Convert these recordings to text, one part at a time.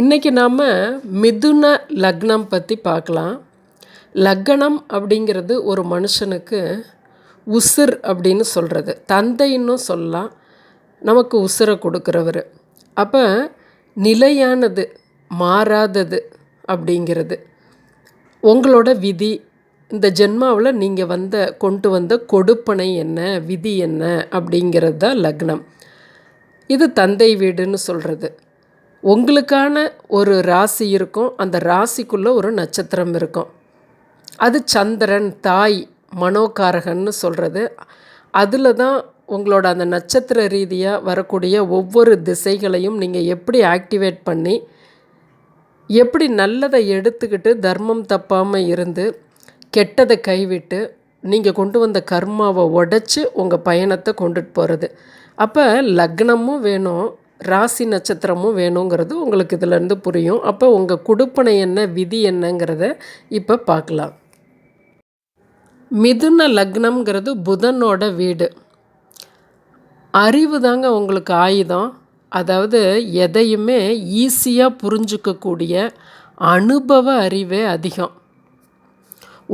இன்றைக்கி நாம் மிதுன லக்னம் பற்றி பார்க்கலாம். லக்னம் அப்படிங்கிறது ஒரு மனுஷனுக்கு உசிர் அப்படின்னு சொல்கிறது தந்தைன்னு சொல்லலாம். நமக்கு உசிரை கொடுக்குறவர். அப்போ நிலையானது மாறாதது அப்படிங்கிறது. உங்களோட விதி இந்த ஜென்மாவில் நீங்கள் வந்த கொண்டு வந்த கொடுப்பனை என்ன விதி என்ன அப்படிங்கிறது தான் லக்னம். இது தந்தை வீடுன்னு சொல்கிறது உங்களுக்கான ஒரு ராசி இருக்கும். அந்த ராசிக்குள்ளே ஒரு நட்சத்திரம் இருக்கும். அது சந்திரன் தாய் மனோகாரகன்னு சொல்கிறது அதில் தான் உங்களோட அந்த நட்சத்திர ரீதியாக வரக்கூடிய ஒவ்வொரு திசைகளையும் நீங்கள் எப்படி ஆக்டிவேட் பண்ணி எப்படி நல்லதை எடுத்துக்கிட்டு தர்மம் தப்பாமல் இருந்து கெட்டதை கைவிட்டு நீங்கள் கொண்டு வந்த கர்மாவை உடச்சி உங்கள் பயணத்தை கொண்டுட்டு போகிறது அப்போ லக்னமும் வேணும். ராசி நட்சத்திரமும் வேணுங்கிறது உங்களுக்கு இதிலேருந்து புரியும். அப்போ உங்கள் கொடுப்பனை என்ன விதி என்னங்கிறத இப்போ பார்க்கலாம் மிதுன லக்னம்ங்கிறது புதனோட வீடு. அறிவு தாங்க உங்களுக்கு ஆயுதம். அதாவது எதையுமே ஈஸியாக புரிஞ்சுக்கக்கூடிய அனுபவ அறிவே அதிகம்.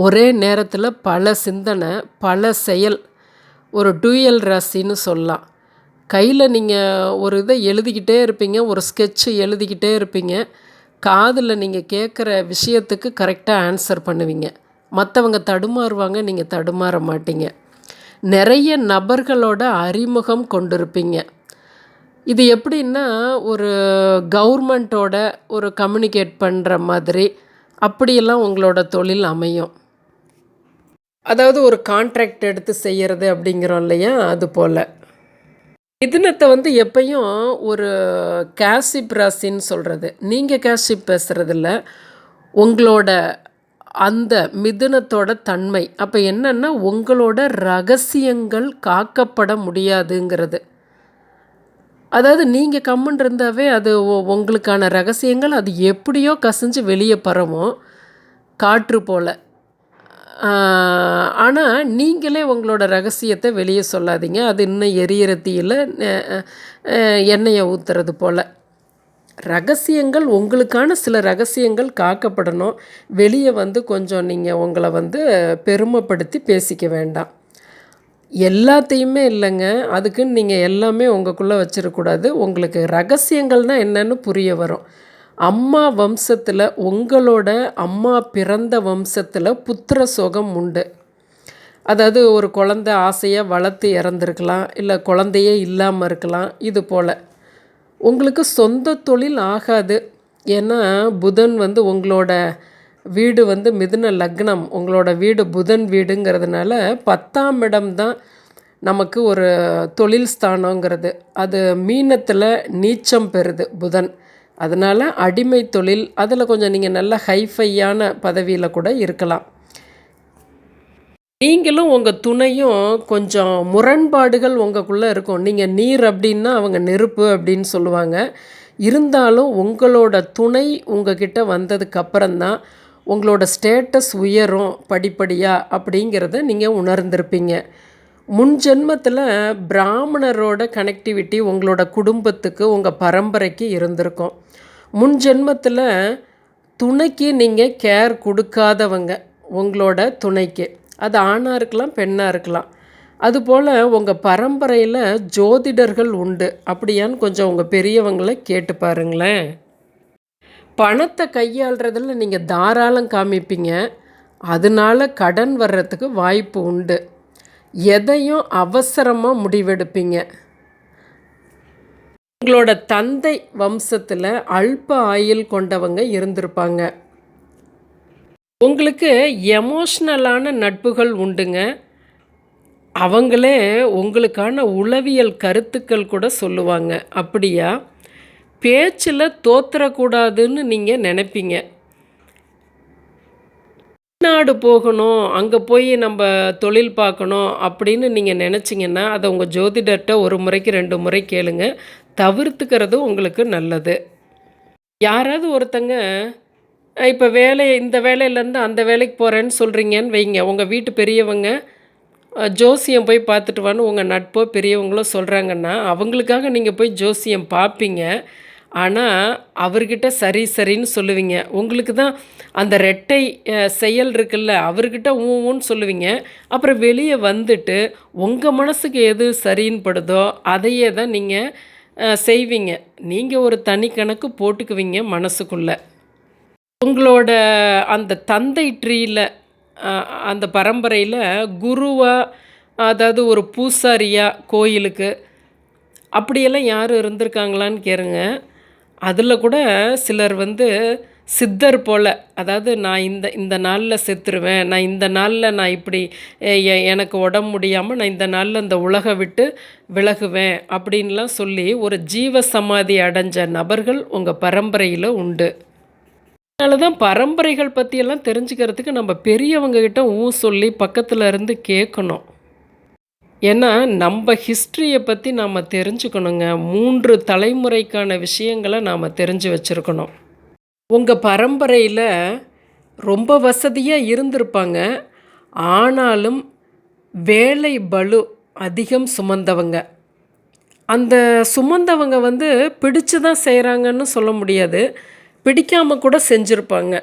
ஒரே நேரத்தில் பல சிந்தனை பல செயல் ஒரு டூயல் ராசின்னு சொல்லலாம். கையில் நீங்கள் ஒரு இதை எழுதிக்கிட்டே இருப்பீங்க ஒரு ஸ்கெட்சு எழுதிக்கிட்டே இருப்பீங்க. காதில் நீங்கள் கேட்குற விஷயத்துக்கு கரெக்டாக ஆன்சர் பண்ணுவீங்க. மற்றவங்க தடுமாறுவாங்க நீங்கள் தடுமாற மாட்டீங்க. நிறைய நபர்களோட அறிமுகம் கொண்டிருப்பீங்க. இது எப்படின்னா ஒரு கவர்மெண்ட்டோட ஒரு கம்யூனிகேட் பண்ணுற மாதிரி அப்படியெல்லாம் உங்களோட தொழில் அமையும். அதாவது ஒரு கான்ட்ராக்ட் எடுத்து செய்கிறது அப்படிங்கிறோம் இல்லையா? அது போல். மிதுனத்தை வந்து எப்பையும் ஒரு கேசிப் ராசின்னு சொல்கிறது நீங்கள் கேசிப் பேசுகிறதில்ல உங்களோட அந்த மிதுனத்தோட தன்மை. அப்போ என்னென்னா உங்களோட ரகசியங்கள் காக்கப்பட முடியாதுங்கிறது. அதாவது நீங்கள் கம்முன் இருந்தாவே அது உங்களுக்கான ரகசியங்கள் அது எப்படியோ கசிஞ்சு வெளியே பரவும். காற்று போல். ஆனால் நீங்களே உங்களோட ரகசியத்தை வெளியே சொல்லாதீங்க. அது இன்னும் எரியிற தீயில் எண்ணெயை ஊற்றுறது போல். ரகசியங்கள் உங்களுக்கான சில ரகசியங்கள் காக்கப்படணும். வெளியே வந்து கொஞ்சம் நீங்கள் உங்களை வந்து பெருமைப்படுத்தி பேசிக்க வேண்டாம். எல்லாத்தையுமே இல்லைங்க. அதுக்குன்னு நீங்கள் எல்லாமே உங்களுக்குள்ளே வச்சிடக்கூடாது உங்களுக்கு ரகசியங்கள்னால் என்னென்னு புரிய வரும். அம்மா வம்சத்தில் உங்களோட அம்மா பிறந்த வம்சத்தில் புத்திர சோகம் உண்டு. அதாவது ஒரு குழந்த ஆசையாக வளர்த்து இறந்துருக்கலாம் இல்லை குழந்தையே இல்லாமல் இருக்கலாம் இது போல். உங்களுக்கு சொந்த தொழில் ஆகாது. ஏன்னா புதன் வந்து உங்களோட வீடு வந்து மிதுன லக்னம். உங்களோட வீடு புதன் வீடுங்கிறதுனால பத்தாம் இடம் தான் நமக்கு ஒரு தொழில் ஸ்தானங்கிறது. அது மீனத்தில் நீச்சம் பெறுது புதன். அதனால் அடிமை தொழில் அதில் கொஞ்சம் நீங்கள் நல்ல ஹைஃபையான பதவியில் கூட இருக்கலாம். நீங்களும் உங்கள் துணையும் கொஞ்சம் முரண்பாடுகள் உங்களுக்குள்ளே இருக்கும். நீங்கள் நீர் அப்படின்னா அவங்க நெருப்பு அப்படின்னு சொல்லுவாங்க. இருந்தாலும் உங்களோட துணை உங்ககிட்ட வந்ததுக்கப்புறம்தான் உங்களோட ஸ்டேட்டஸ் உயரும் படிப்படியாக அப்படிங்கிறத நீங்கள் உணர்ந்திருப்பீங்க. முன் ஜென்மத்தில் பிராமணரோட கனெக்டிவிட்டி உங்களோட குடும்பத்துக்கு உங்கள் பரம்பரைக்கு இருந்திருக்கும். முன் ஜென்மத்தில் துணைக்கு நீங்கள் கேர் கொடுக்காதவங்க உங்களோட துணைக்கு. அது ஆணாக இருக்கலாம் பெண்ணாக இருக்கலாம். அதுபோல் உங்கள் பரம்பரையில் ஜோதிடர்கள் உண்டு. அப்படியான்னு கொஞ்சம் உங்கள் பெரியவங்களை கேட்டு பாருங்களேன். பணத்தை கையாளுறதில் நீங்கள் தாராளம் காமிப்பீங்க. அதனால் கடன் வர்றதுக்கு வாய்ப்பு உண்டு. எதையும் அவசரமாக முடிவெடுப்பீங்க. உங்களோட தந்தை வம்சத்தில் அல்ப ஆயில் கொண்டவங்க இருந்திருப்பாங்க. உங்களுக்கு எமோஷ்னலான நட்புகள் உண்டுங்க. அவங்களே உங்களுக்கான உளவியல் கருத்துக்கள் கூட சொல்லுவாங்க. அப்படியா? பேச்சில் தோத்துறக்கூடாதுன்னு நீங்கள் நினைப்பீங்க. வெளிநாடு போகணும் அங்கே போய் நம்ம தொழில் பார்க்கணும் அப்படின்னு நீங்கள் நினச்சிங்கன்னா அதை உங்கள் ஜோதிடர்கிட்ட ஒரு முறைக்கு ரெண்டு முறை கேளுங்க. தவிர்த்துக்கிறது உங்களுக்கு நல்லது. யாராவது ஒருத்தங்க இப்போ வேலை இந்த வேலையிலேருந்து அந்த வேலைக்கு போகிறேன்னு சொல்கிறீங்கன்னு வைங்க. உங்கள் வீட்டு பெரியவங்க ஜோசியம் போய் பார்த்துட்டு வான்னு உங்கள் நட்போ பெரியவங்களோ சொல்கிறாங்கன்னா அவங்களுக்காக நீங்கள் போய் ஜோசியம் பார்ப்பீங்க. ஆனால் அவர்கிட்ட சரி சரின்னு சொல்லுவீங்க. உங்களுக்கு தான் அந்த ரெட்டை செயல் இருக்குல்ல அவர்கிட்ட ஊன்னு சொல்லுவீங்க. அப்புறம் வெளியே வந்துட்டு உங்கள் மனசுக்கு எது சரின்னு படுதோ அதையே தான் நீங்கள் செய்வீங்க. நீங்கள் ஒரு தனி கணக்கு போட்டுக்குவீங்க மனசுக்குள்ளே. உங்களோட அந்த தந்தை ட்ரீயில் அந்த பரம்பரையில் குருவாக அதாவது ஒரு பூசாரியாக கோயிலுக்கு அப்படியெல்லாம் யார் இருந்திருக்காங்களான்னு கேளுங்க. அதில் கூட சிலர் வந்து சித்தர் போல். அதாவது நான் இந்த இந்த நாளில் செத்துருவேன். நான் இந்த நாளில் நான் இப்படி எ- எனக்கு உடம்பு முடியாமல் நான் இந்த நாளில் இந்த உலகை விட்டு விலகுவேன் அப்படின்லாம் சொல்லி ஒரு ஜீவ சமாதி அடைஞ்ச நபர்கள் உங்கள் பரம்பரையில் உண்டு. அதனால தான் பரம்பரைகள் பற்றியெல்லாம் தெரிஞ்சுக்கிறதுக்கு நம்ம பெரியவங்கக்கிட்ட ஊ சொல்லி பக்கத்தில் இருந்து கேட்கணும் ஏன்னா நம்ம ஹிஸ்ட்ரியை பற்றி நாம் தெரிஞ்சுக்கணுங்க. மூன்று தலைமுறைக்கான விஷயங்களை நாம் தெரிஞ்சு வச்சுருக்கணும். உங்கள் பரம்பரையில் ரொம்ப வசதியாக இருந்திருப்பாங்க. ஆனாலும் வேலை பளு அதிகம் சுமந்தவங்க. அந்த சுமந்தவங்க வந்து பிடிச்சு தான் செய்கிறாங்கன்னு சொல்ல முடியாது. பிடிக்காமல் கூட செஞ்சுருப்பாங்க.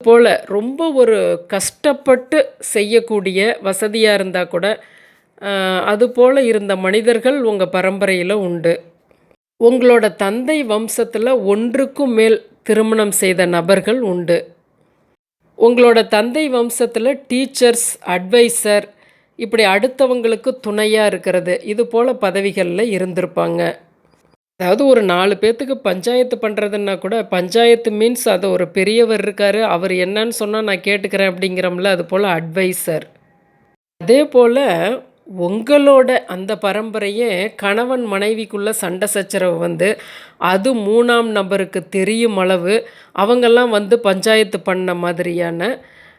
போல் ரொம்ப ஒரு கஷ்டப்பட்டு செய்யக்கூடிய வசதியாக இருந்தால் கூட அதுபோல் இருந்த மனிதர்கள் உங்கள் பரம்பரையில் உண்டு. உங்களோட தந்தை வம்சத்தில் ஒன்றுக்கும் மேல் திருமணம் செய்த நபர்கள் உண்டு. உங்களோட தந்தை வம்சத்தில் டீச்சர்ஸ் அட்வைசர் இப்படி அடுத்தவங்களுக்கு துணையாக இருக்கிறது. இது போல் பதவிகளில் இருந்திருப்பாங்க. அதாவது ஒரு நாலு பேர்த்துக்கு பஞ்சாயத்து பண்ணுறதுன்னா கூட பஞ்சாயத்து மீன்ஸ் அது ஒரு பெரியவர் இருக்கார் அவர் என்னன்னு சொன்னால் நான் கேட்டுக்கிறேன் அப்படிங்கிறோம்ல அது போல் அட்வைசர் அதே போல் உங்களோட அந்த பரம்பரையே கணவன் மனைவிக்குள்ளே சண்டை சச்சரவு வந்து அது மூணாம் நபருக்கு தெரியும் அளவு அவங்கெல்லாம் வந்து பஞ்சாயத்து பண்ண மாதிரியான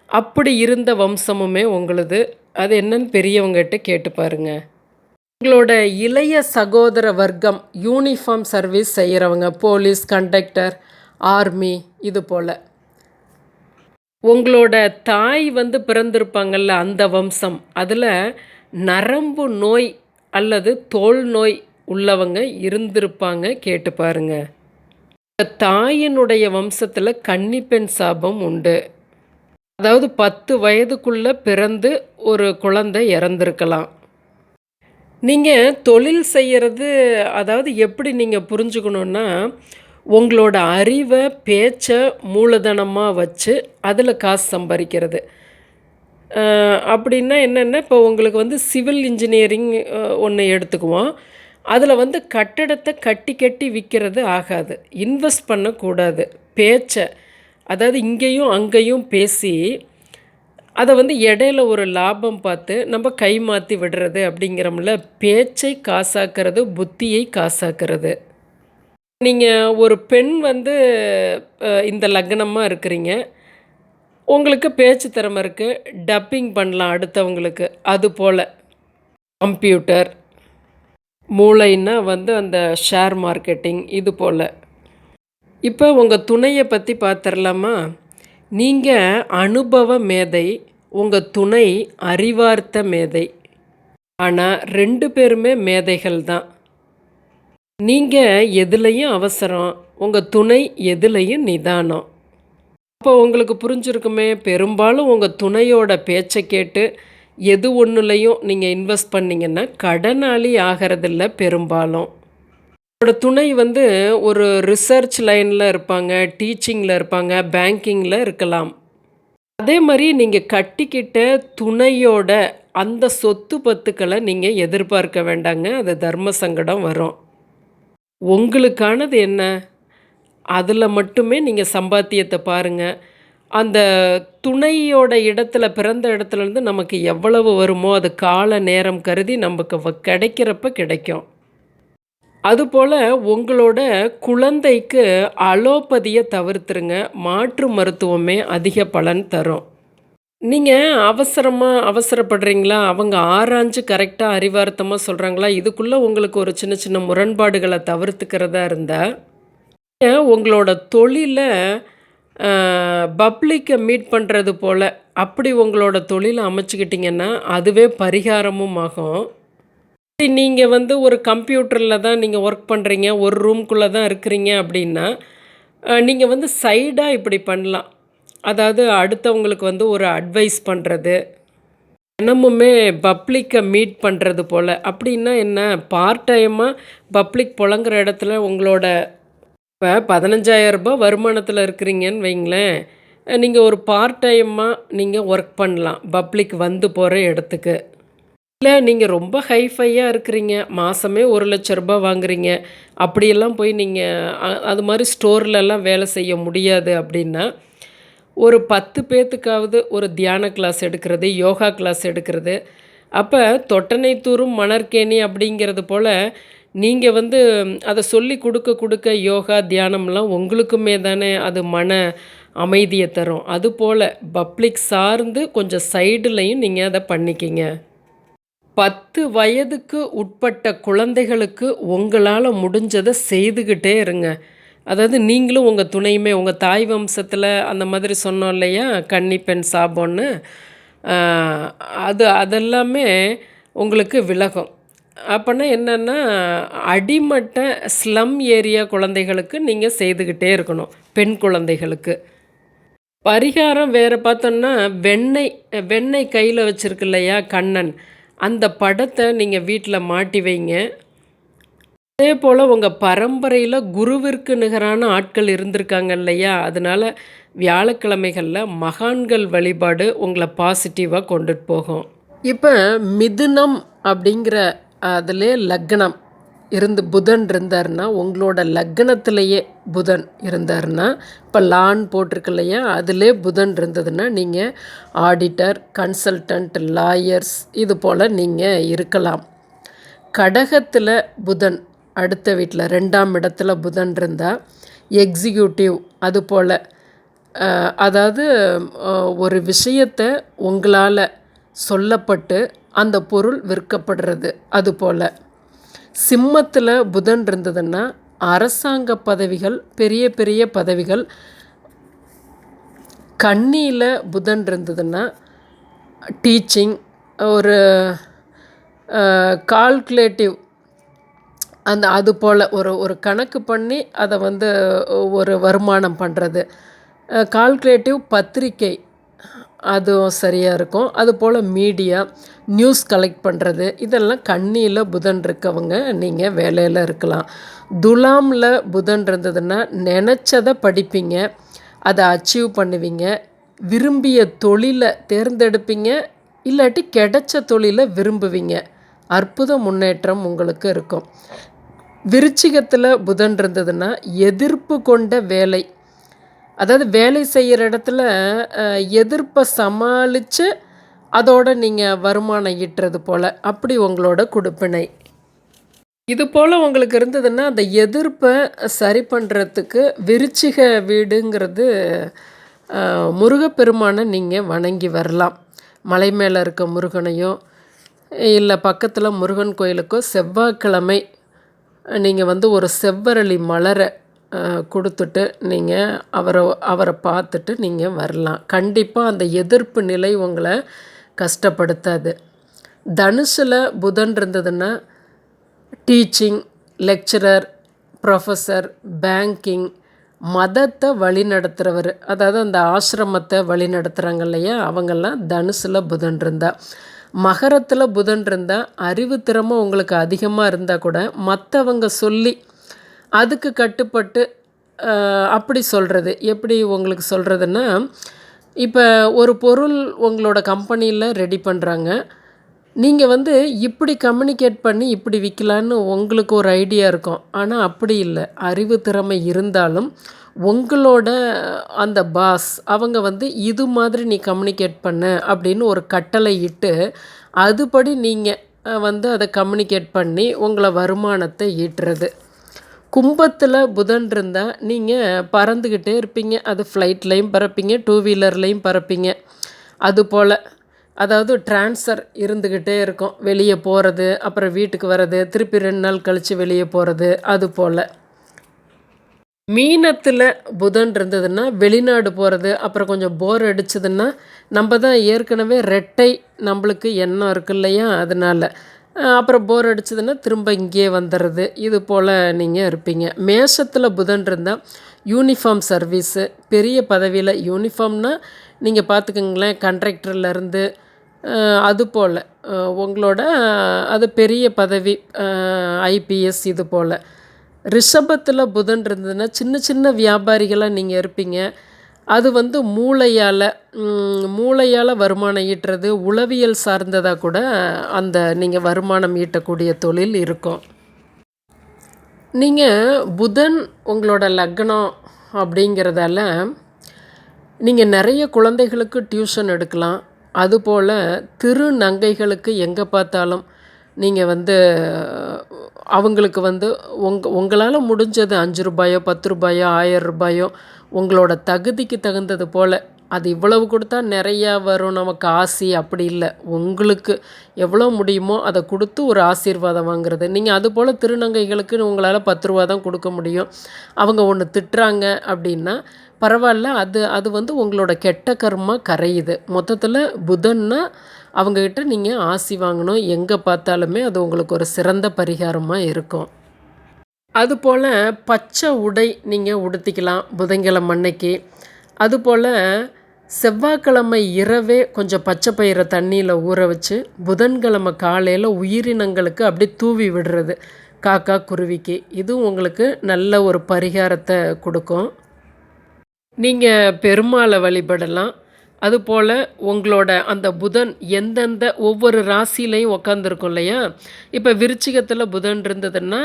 அப்படி இருந்த வம்சமுமே உங்களுது. அது என்னன்னு பெரியவங்ககிட்ட கேட்டு பாருங்க. உங்களோட இளைய சகோதர வர்க்கம் யூனிஃபார்ம் சர்வீஸ் செய்கிறவங்க போலீஸ் கண்டக்டர் ஆர்மி இது போல். உங்களோட தாய் வந்து பிறந்திருப்பாங்கள்ல அந்த வம்சம் அதில் நரம்பு நோய் அல்லது தோல் நோய் உள்ளவங்க இருந்திருப்பாங்க கேட்டு பாருங்க. இந்த தாயினுடைய வம்சத்தில் கன்னிப்பெண் சாபம் உண்டு. அதாவது பத்து வயதுக்குள்ளே பிறந்து ஒரு குழந்தை இறந்துருக்கலாம். நீங்கள் தொழில் செய்கிறது அதாவது எப்படி நீங்கள் புரிஞ்சுக்கணுன்னா உங்களோட அறிவை பேச்சை மூலதனமாக வச்சு அதில் காசு சம்பாதிக்கிறது அப்படின்னா என்னென்னா? இப்போ உங்களுக்கு வந்து சிவில் இன்ஜினியரிங் ஒன்று எடுத்துக்குவோம். அதில் வந்து கட்டடத்தை கட்டி கட்டி விற்கிறது ஆகாது. இன்வெஸ்ட் பண்ணக்கூடாது. பேச்சை அதாவது இங்கேயும் அங்கேயும் பேசி அதை வந்து இடையில ஒரு லாபம் பார்த்து நம்ம கை மாற்றி விடுறது அப்படிங்கிறோம்ல பேச்சை காசாக்கிறது புத்தியை காசாக்கிறது. நீங்கள் ஒரு பெண் வந்து இந்த லக்னமாக இருக்கிறீங்க. உங்களுக்கு பேச்சு திறமை இருக்குது டப்பிங் பண்ணலாம் அடுத்தவங்களுக்கு. அது போல் கம்ப்யூட்டர் மூளைன்னா வந்து அந்த ஷேர் மார்க்கெட்டிங் இது போல். இப்போ உங்கள் துணையை பற்றி பார்த்துடலாமா நீங்கள் அனுபவ மேதை உங்கள் துணை அறிவார்த்த மேதை. ஆனால் ரெண்டு பேருமே மேதைகள் தான். நீங்கள் எதுலேயும் அவசரம் உங்கள் துணை எதுலேயும் நிதானம். அப்போ உங்களுக்கு புரிஞ்சிருக்குமே பெரும்பாலும் உங்கள் துணையோட பேச்சை கேட்டு எது ஒன்றுலையும் நீங்கள் இன்வெஸ்ட் பண்ணீங்கன்னா கடனாளி ஆகிறதில்ல பெரும்பாலும். உங்களோட துணை வந்து ஒரு ரிசர்ச் லைனில் இருப்பாங்க டீச்சிங்கில் இருப்பாங்க பேங்கிங்கில் இருக்கலாம். அதே மாதிரி நீங்கள் கட்டிக்கிட்ட துணையோட அந்த சொத்து பத்துக்களை நீங்கள் எதிர்பார்க்க வேண்டாங்க அது தர்ம சங்கடம் வரும். உங்களுக்கானது என்ன? அதில் மட்டுமே நீங்கள் சம்பாத்தியத்தை பாருங்கள் அந்த துணையோட இடத்துல பிறந்த இடத்துல இருந்து நமக்கு எவ்வளவு வருமோ அது கால நேரம் கருதி நமக்கு வ- கிடைக்கிறப்ப கிடைக்கும். அதுபோல் உங்களோட குழந்தைக்கு அலோபதியை தவிர்த்துருங்க. மாற்று மருத்துவமே அதிக பலன் தரும். நீங்கள் அவசரமாக அவசரப்படுறீங்களா? அவங்க ஆராய்ஞ்சு கரெக்டாக அறிவார்த்தமாக சொல்கிறாங்களா இதுக்குள்ளே உங்களுக்கு ஒரு சின்ன சின்ன முரண்பாடுகளை தவிர்த்துக்கிறதா இருந்தால் உங்களோட தொழிலை பப்ளிக்கை மீட் பண்ணுறது போல் அப்படி உங்களோட தொழிலை அமைச்சுக்கிட்டிங்கன்னா அதுவே பரிகாரமும் ஆகும். நீங்கள் வந்து ஒரு கம்ப்யூட்டரில் தான் நீங்கள் ஒர்க் பண்ணுறீங்க ஒரு ரூம்குள்ளே தான் இருக்கிறீங்க அப்படின்னா நீங்கள் வந்து சைடாக இப்படி பண்ணலாம். அதாவது அடுத்தவங்களுக்கு வந்து ஒரு அட்வைஸ் பண்ணுறது தினமுமே பப்ளிக்கை மீட் பண்ணுறது போல். அப்படின்னா என்ன? பார்ட் டைமாக பப்ளிக் புழங்குற இடத்துல உங்களோட இப்போ பதினஞ்சாயிரரூபா வருமானத்தில் இருக்கிறீங்கன்னு வைங்களேன் நீங்கள் ஒரு பார்ட் டைமாக நீங்கள் ஒர்க் பண்ணலாம் பப்ளிக் வந்து போகிற இடத்துக்கு. இல்லை நீங்கள் ரொம்ப ஹைஃபையாக இருக்கிறீங்க மாதமே ஒரு லட்ச ரூபாய் வாங்குறீங்க அப்படியெல்லாம் போய் நீங்கள் அது மாதிரி ஸ்டோர்லலாம் வேலை செய்ய முடியாது அப்படின்னா ஒரு பத்து பேர்த்துக்காவது ஒரு தியான கிளாஸ் எடுக்கிறது யோகா கிளாஸ் எடுக்கிறது. அப்போ தொட்டனைத்தூரும் மணற்கேணி அப்படிங்கிறது போல் நீங்கள் வந்து அதை சொல்லி கொடுக்க கொடுக்க யோகா தியானம்லாம் உங்களுக்குமே தானே அது மன அமைதியை தரும். அதுபோல் பப்ளிக் சார்ந்து கொஞ்சம் சைடுலையும் நீங்கள் அதை பண்ணிக்கிங்க. பத்து வயதுக்கு உட்பட்ட குழந்தைகளுக்கு உங்களால் முடிஞ்சதை செய்துக்கிட்டே இருங்க. அதாவது நீங்களும் உங்கள் துணையுமே உங்கள் தாய் வம்சத்தில் அந்த மாதிரி சொன்னோம் இல்லையா? கன்னி பெண் சாபம்னு. அது அதெல்லாமே உங்களுக்கு விலகும். அப்போனா என்னென்னா அடிமட்ட ஸ்லம் ஏரியா குழந்தைகளுக்கு நீங்கள் செய்துக்கிட்டே இருக்கணும் பெண் குழந்தைகளுக்கு. பரிகாரம் வேறு பார்த்தோன்னா வெண்ணெய் வெண்ணெய் கையில் வச்சுருக்கு இல்லையா கண்ணன். அந்த படத்தை நீங்கள் வீட்டில் மாட்டி வைங்க. அதே போல் உங்கள் பரம்பரையில் குருவிற்கு நிகரான ஆட்கள் இருந்திருக்காங்க இல்லையா அதனால் வியாழக்கிழமைகளில் மகான்கள் வழிபாடு உங்களை பாசிட்டிவாக கொண்டுட்டு போகும். இப்போ மிதுனம் அப்படிங்கிற அதிலே லக்னம் இருந்து புதன் இருந்தார்னா உங்களோட லக்னத்திலேயே புதன் இருந்தார்னா இப்போ லான் போட்டிருக்கு இல்லையா அதிலே புதன் இருந்ததுன்னா நீங்கள் ஆடிட்டர் கன்சல்டன்ட் லாயர்ஸ் இது போல் நீங்கள் இருக்கலாம். கடகத்தில் புதன் அடுத்த வீட்டில் ரெண்டாம் இடத்துல புதன் இருந்தால் எக்ஸிக்யூட்டிவ் அது போல். அதாவது ஒரு விஷயத்தை உங்களால் சொல்லப்பட்டு அந்த பொருள் விற்கப்படுறது. அதுபோல் சிம்மத்தில் புதன் இருந்ததுன்னா அரசாங்க பதவிகள் பெரிய பெரிய பதவிகள் கண்ணியில் புதன் இருந்ததுன்னா டீச்சிங் ஒரு கால்குலேட்டிவ் அந்த அது போல் ஒரு ஒரு கணக்கு பண்ணி அதை வந்து ஒரு வருமானம் பண்ணுறது கால்குலேட்டிவ் பத்திரிக்கை அதுவும் சரியாக இருக்கும். அது போல் மீடியா நியூஸ் கலெக்ட் பண்ணுறது இதெல்லாம் கண்ணியில் புதன் இருக்கவங்க நீங்கள் வேலையில் இருக்கலாம். துலாமில் புதன் இருந்ததுன்னா நினச்சதை படிப்பீங்க. அதை அச்சீவ் பண்ணுவீங்க. விரும்பிய தொழிலை தேர்ந்தெடுப்பீங்க. இல்லாட்டி கிடைச்ச தொழிலை விரும்புவீங்க. அற்புத முன்னேற்றம் உங்களுக்கு இருக்கும். விருச்சிகத்தில் புதன் இருந்ததுன்னா எதிர்ப்பு கொண்ட வேலை. அதாவது வேலை செய்கிற இடத்துல எதிர்ப்பை சமாளித்து அதோடு நீங்கள் வருமானம் ஈட்டுறது போல் அப்படி உங்களோட கொடுப்பினை. இது போல் உங்களுக்கு இருந்ததுன்னா அந்த எதிர்ப்பை சரி பண்ணுறதுக்கு விருச்சிக வீடுங்கிறது முருகப்பெருமானை நீங்கள் வணங்கி வரலாம். மலை மேலே இருக்க முருகனையோ இல்லை பக்கத்தில் முருகன் கோயிலுக்கோ செவ்வாய்க்கிழமை நீங்கள் வந்து ஒரு செவ்வரளி மலரை கொடுத்துட்டு நீங்கள் அவரை அவரை பார்த்துட்டு நீங்கள் வரலாம். கண்டிப்பாக அந்த எதிர்ப்பு நிலை உங்களை கஷ்டப்படுத்தாது. தனுஷில் புதன் இருந்ததுன்னா டீச்சிங் லெக்சரர் ப்ரொஃபஸர் பேங்கிங் மதத்தை வழி நடத்துகிறவர் அதாவது அந்த ஆசிரமத்தை வழி நடத்துகிறாங்க இல்லையா? அவங்கெல்லாம் தனுசில் புதன் இருந்தால் மகரத்தில் புதன் இருந்தால் அறிவு திறமை உங்களுக்கு அதிகமாக இருந்தால் கூட மற்றவங்க சொல்லி அதுக்கு கட்டுப்பட்டு அப்படி சொல்கிறது எப்படி உங்களுக்கு சொல்கிறதுன்னா இப்போ ஒரு பொருள் உங்களோட கம்பெனியில் ரெடி பண்ணுறாங்க நீங்கள் வந்து இப்படி கம்யூனிகேட் பண்ணி இப்படி விற்கலான்னு உங்களுக்கு ஒரு ஐடியா இருக்கும். ஆனால் அப்படி இல்லை. அறிவு திறமை இருந்தாலும் உங்களோட அந்த பாஸ் அவங்க வந்து இது மாதிரி நீ கம்யூனிகேட் பண்ண அப்படின்னு ஒரு கட்டளை இட்டு அதுபடி நீங்கள் வந்து அதை கம்யூனிகேட் பண்ணி உங்களை வருமானத்தை ஈட்டுறது. கும்பத்தில் புதன் இருந்தால் நீங்கள் பறந்துக்கிட்டே இருப்பீங்க. அது ஃப்ளைட்லேயும் பறப்பீங்க டூ வீலர்லேயும் பறப்பீங்க அதுபோல் அதாவது ட்ரான்ஸ்ஃபர் இருந்துக்கிட்டே இருக்கும். வெளியே போகிறது அப்புறம் வீட்டுக்கு வர்றது திருப்பி ரெண்டு நாள் கழித்து வெளியே போகிறது அது போல். மீனத்தில் புதன் இருந்ததுன்னா வெளிநாடு போகிறது அப்புறம் கொஞ்சம் போர் அடிச்சதுன்னா நம்ம தான் ஏற்கனவே ரெட்டை நம்மளுக்கு எண்ணம் இருக்கு இல்லையா? அதனால் அப்புறம் போர் அடிச்சதுன்னா திரும்ப இங்கேயே வந்துடுறது. இது போல் நீங்கள் இருப்பீங்க. மேஷத்தில் புதன் இருந்தால் யூனிஃபார்ம் சர்வீஸு பெரிய பதவியில் யூனிஃபார்ம்னா நீங்கள் பார்த்துக்கங்களேன் கண்ட்ராக்டர்லேருந்து அது போல். உங்களோட அது பெரிய பதவி ஐபிஎஸ் இது போல். ரிஷபத்தில் புதன் இருந்ததுன்னா சின்ன சின்ன வியாபாரிகளாக நீங்கள் இருப்பீங்க. அது வந்து மூளையால் மூளையால் வருமானம் ஈட்டுறது உளவியல் சார்ந்ததாக கூட அந்த நீங்கள் வருமானம் ஈட்டக்கூடிய தொழில் இருக்கும். நீங்கள் புதன் உங்களோட லக்னம் அப்படிங்கிறதால நீங்கள் நிறைய குழந்தைகளுக்கு டியூஷன் எடுக்கலாம். அதுபோல் திருநங்கைகளுக்கு எங்கே பார்த்தாலும் நீங்கள் வந்து அவங்களுக்கு வந்து உங்க உங்களால் முடிஞ்சது அஞ்சு ரூபாயோ பத்து ரூபாயோ ஆயிரம் ரூபாயோ உங்களோட தகுதிக்கு தகுந்தது போல் அது இவ்வளவு கொடுத்தா நிறையா வரும் நமக்கு ஆசி அப்படி இல்லை. உங்களுக்கு எவ்வளோ முடியுமோ அதை கொடுத்து ஒரு ஆசீர்வாதம் வாங்குறது. நீங்கள் அதுபோல் திருநங்கைகளுக்கு உங்களால் பத்து ரூபா தான் கொடுக்க முடியும். அவங்க ஒன்று திட்டுறாங்க அப்படின்னா பரவாயில்ல அது அது வந்து உங்களோட கெட்ட கர்மா கரையுது. மொத்தத்தில் புதன்னா அவங்கக்கிட்ட நீங்கள் ஆசி வாங்கணும். எங்கே பார்த்தாலுமே அது உங்களுக்கு ஒரு சிறந்த பரிகாரமாக இருக்கும். அதுபோல் பச்சை உடை நீங்கள் உடுத்திக்கலாம் புதன்கிழமை அன்னைக்கு. அதுபோல் செவ்வாய்க்கிழமை இரவே கொஞ்சம் பச்சை பயிரை தண்ணியில் ஊற வச்சு புதன்கிழமை காலையில் உயிரினங்களுக்கு அப்படியே தூவி விடுறது. காக்கா குருவிக்கு. இதுவும் உங்களுக்கு நல்ல ஒரு பரிகாரத்தை கொடுக்கும். நீங்கள் பெருமாளை வழிபடலாம். அதுபோல் உங்களோட அந்த புதன் எந்தெந்த ஒவ்வொரு ராசிலையும் உக்காந்துருக்கும் இல்லையா? இப்போ விருச்சிகத்தில் புதன் இருந்ததுன்னா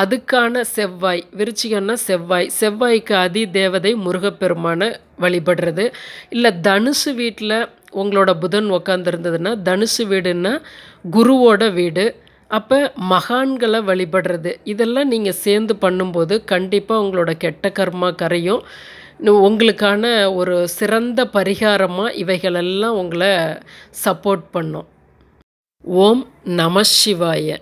அதுக்கான செவ்வாய் விருச்சிகம்னா செவ்வாய். செவ்வாய்க்கு அதி தேவதை முருகப்பெருமான வழிபடுறது. இல்லை தனுசு வீட்டில் உங்களோட புதன் உக்காந்துருந்ததுன்னா தனுசு வீடுன்னா குருவோட வீடு. அப்போ மகான்களை வழிபடுறது. இதெல்லாம் நீங்கள் சேர்ந்து பண்ணும்போது கண்டிப்பாக உங்களோட கெட்ட கர்மா கரையும். உங்களுக்கான ஒரு சிறந்த பரிகாரமாக இவைகளெல்லாம் உங்களை சப்போர்ட் பண்ணும். ஓம் நம சிவாய.